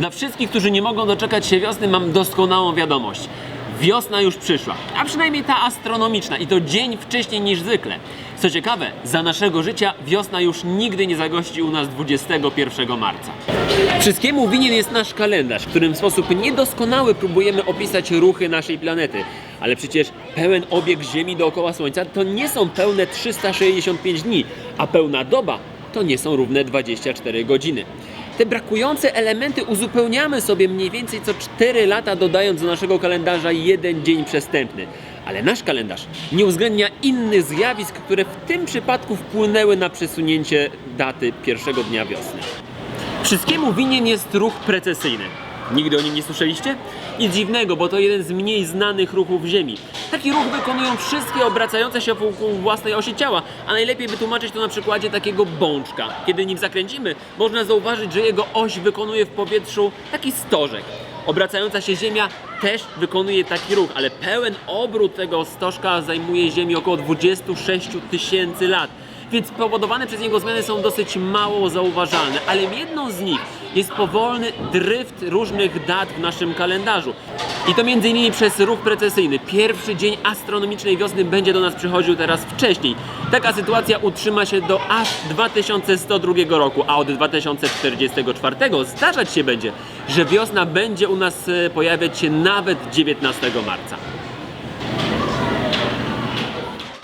Dla wszystkich, którzy nie mogą doczekać się wiosny, mam doskonałą wiadomość. Wiosna już przyszła, a przynajmniej ta astronomiczna i to dzień wcześniej niż zwykle. Co ciekawe, za naszego życia wiosna już nigdy nie zagości u nas 21 marca. Wszystkiemu winien jest nasz kalendarz, w którym w sposób niedoskonały próbujemy opisać ruchy naszej planety. Ale przecież pełen obieg Ziemi dookoła Słońca to nie są pełne 365 dni, a pełna doba to nie są równe 24 godziny. Te brakujące elementy uzupełniamy sobie mniej więcej co 4 lata, dodając do naszego kalendarza jeden dzień przestępny. Ale nasz kalendarz nie uwzględnia innych zjawisk, które w tym przypadku wpłynęły na przesunięcie daty pierwszego dnia wiosny. Wszystkiemu winien jest ruch precesyjny. Nigdy o nim nie słyszeliście? Nic dziwnego, bo to jeden z mniej znanych ruchów Ziemi. Taki ruch wykonują wszystkie obracające się wokół własnej osi ciała, a najlepiej wytłumaczyć to na przykładzie takiego bączka. Kiedy nim zakręcimy, można zauważyć, że jego oś wykonuje w powietrzu taki stożek. Obracająca się Ziemia też wykonuje taki ruch, ale pełen obrót tego stożka zajmuje Ziemi około 26 tysięcy lat więc spowodowane przez niego zmiany są dosyć mało zauważalne, ale jedną z nich jest powolny dryft różnych dat w naszym kalendarzu. I to m.in. przez ruch precesyjny. Pierwszy dzień astronomicznej wiosny będzie do nas przychodził teraz wcześniej. Taka sytuacja utrzyma się do aż 2102 roku, a od 2044 zdarzać się będzie, że wiosna będzie u nas e, pojawiać się nawet 19 marca.